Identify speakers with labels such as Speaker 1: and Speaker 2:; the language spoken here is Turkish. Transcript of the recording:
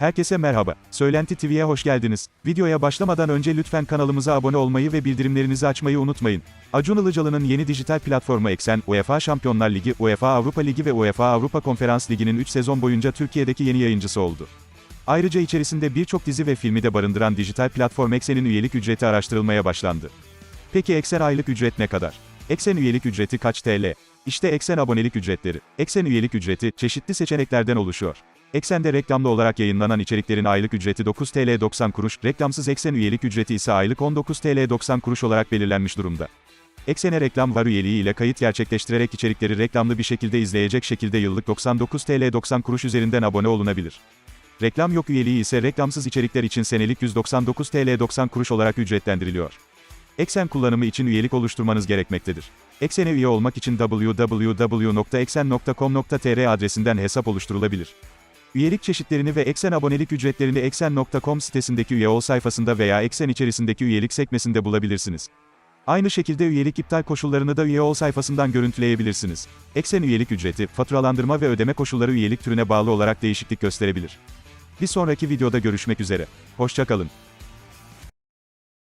Speaker 1: Herkese merhaba. Söylenti TV'ye hoş geldiniz. Videoya başlamadan önce lütfen kanalımıza abone olmayı ve bildirimlerinizi açmayı unutmayın. Acun Ilıcalı'nın yeni dijital platformu Eksen, UEFA Şampiyonlar Ligi, UEFA Avrupa Ligi ve UEFA Avrupa Konferans Ligi'nin 3 sezon boyunca Türkiye'deki yeni yayıncısı oldu. Ayrıca içerisinde birçok dizi ve filmi de barındıran dijital platform Eksen'in üyelik ücreti araştırılmaya başlandı. Peki Eksen aylık ücret ne kadar? Eksen üyelik ücreti kaç TL? İşte Eksen abonelik ücretleri. Eksen üyelik ücreti, çeşitli seçeneklerden oluşuyor. Eksen'de reklamlı olarak yayınlanan içeriklerin aylık ücreti 9 TL 90 kuruş, reklamsız Eksen üyelik ücreti ise aylık 19 TL 90 kuruş olarak belirlenmiş durumda. Eksen'e reklam var üyeliği ile kayıt gerçekleştirerek içerikleri reklamlı bir şekilde izleyecek şekilde yıllık 99 TL 90 kuruş üzerinden abone olunabilir. Reklam yok üyeliği ise reklamsız içerikler için senelik 199 TL 90 kuruş olarak ücretlendiriliyor. Eksen kullanımı için üyelik oluşturmanız gerekmektedir. Eksen'e üye olmak için www.eksen.com.tr adresinden hesap oluşturulabilir. Üyelik çeşitlerini ve Eksen abonelik ücretlerini eksen.com sitesindeki üye ol sayfasında veya Eksen içerisindeki üyelik sekmesinde bulabilirsiniz. Aynı şekilde üyelik iptal koşullarını da üye ol sayfasından görüntüleyebilirsiniz. Eksen üyelik ücreti, faturalandırma ve ödeme koşulları üyelik türüne bağlı olarak değişiklik gösterebilir. Bir sonraki videoda görüşmek üzere. Hoşçakalın.